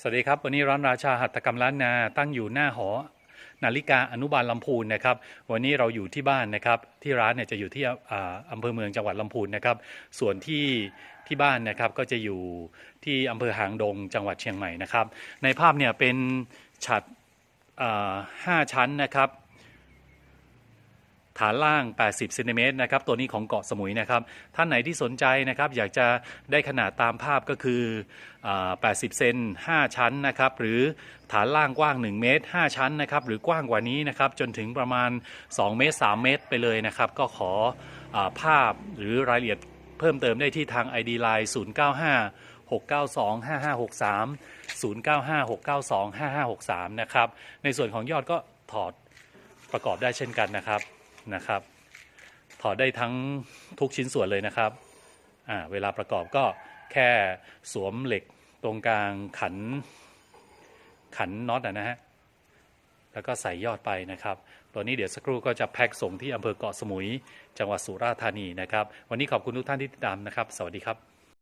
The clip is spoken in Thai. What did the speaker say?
สวัสดีครับ วันนี้ร้านราชาหัตถกรรมล้านนาตั้งอยู่หน้าหอ นาฬิกาอนุบาลลำพูนนะครับ วันนี้เราอยู่ที่บ้านนะครับ ที่ร้านเนี่ยจะอยู่ที่อำเภอเมืองจังหวัดลำพูนนะครับ ส่วนที่ที่บ้านนะครับก็จะอยู่ที่อำเภอหางดงจังหวัดเชียงใหม่นะครับ ในภาพเนี่ยเป็นฉัดห้าชั้นนะครับ ฐานล่าง 80เซนติเมตรนะครับตัวนี้ของเกาะสมุยนะครับ ท่านไหนที่สนใจนะครับ อยากจะได้ขนาดตามภาพก็คือ 80 เซน 5 ชั้นนะครับ หรือฐานล่างกว้าง 1 เมตร 5 ชั้นนะครับ หรือกว้างกว่านี้นะครับ จนถึงประมาณ 2 เมตร 3 เมตรไปเลยนะครับ ก็ขออาภาพหรือรายละเอียดเพิ่มเติมได้ที่ทาง ID Line 095 692 5563 095 692 5563 นะครับ ในส่วนของยอดก็ถอดประกอบได้เช่นกันนะครับ นะครับ ถอดได้ทั้งทุกชิ้นส่วนเลยนะครับเวลาประกอบก็แค่สวมเหล็กตรงกลางขันขันน็อตนะฮะแล้วก็ใส่ยอดไปนะครับ ตัวนี้เดี๋ยวสักครู่ก็จะแพ็คส่งที่อำเภอเกาะสมุย จังหวัดสุราษฎร์ธานีนะครับ วันนี้ขอบคุณทุกท่านที่ติดตามนะครับ สวัสดีครับ